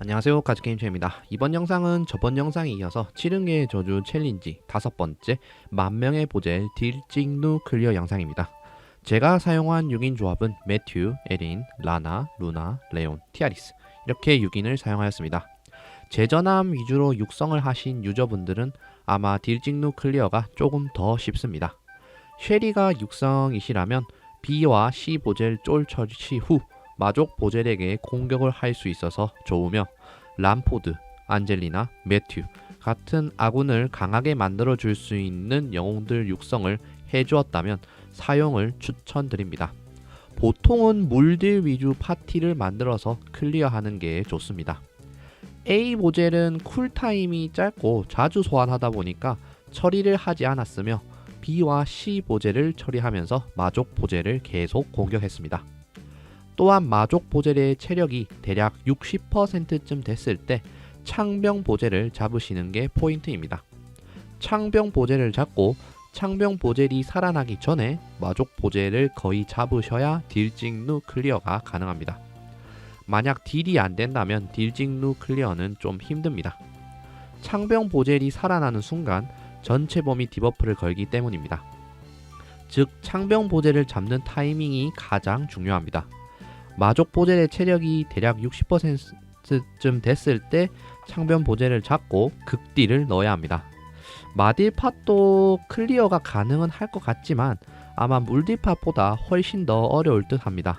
안녕하세요 가즈게임체입니다. 이번 영상은 저번 영상에 이어서 7응의 저주 챌린지 다섯 번째 만명의 보젤 딜찍누 클리어 영상입니다. 제가 사용한 6인 조합은 매튜, 에린, 라나, 루나, 레온, 티아리스 이렇게 6인을 사용하였습니다. 제전함 위주로 육성을 하신 유저분들은 아마 딜찍누 클리어가 조금 더 쉽습니다. 쉐리가 육성이시라면 B와 C 보젤 쫄 처치 후 마족 보젤에게 공격을 할 수 있어서 좋으며 람포드, 안젤리나, 매튜 같은 아군을 강하게 만들어 줄 수 있는 영웅들 육성을 해주었다면 사용을 추천드립니다. 보통은 물들 위주 파티를 만들어서 클리어하는 게 좋습니다. A 보젤은 쿨타임이 짧고 자주 소환하다 보니까 처리를 하지 않았으며 B와 C 보젤을 처리하면서 마족 보젤을 계속 공격했습니다. 또한 마족 보젤의 체력이 대략 60%쯤 됐을 때 창병 보젤을 잡으시는 게 포인트입니다. 창병 보젤을 잡고 창병 보젤이 살아나기 전에 마족 보젤을 거의 잡으셔야 딜찍누 클리어가 가능합니다. 만약 딜이 안 된다면 딜찍누 클리어는 좀 힘듭니다. 창병 보젤이 살아나는 순간 전체 범위 디버프를 걸기 때문입니다. 즉 창병 보젤을 잡는 타이밍이 가장 중요합니다. 마족 보젤의 체력이 대략 60%쯤 됐을 때 창변 보젤을 잡고 극딜을 넣어야 합니다. 마딜팟도 클리어가 가능은 할 것 같지만 아마 물딜팟보다 훨씬 더 어려울 듯 합니다.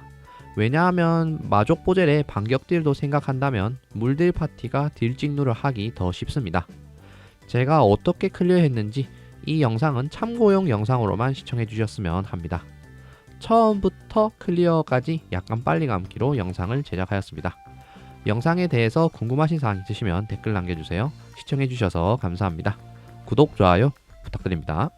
왜냐하면 마족 보젤의 반격딜도 생각한다면 물딜 파티가 딜찍누를 하기 더 쉽습니다. 제가 어떻게 클리어했는지 이 영상은 참고용 영상으로만 시청해 주셨으면 합니다. 처음부터 클리어까지 약간 빨리 감기로 영상을 제작하였습니다. 영상에 대해서 궁금하신 사항 있으시면 댓글 남겨주세요. 시청해주셔서 감사합니다. 구독, 좋아요 부탁드립니다.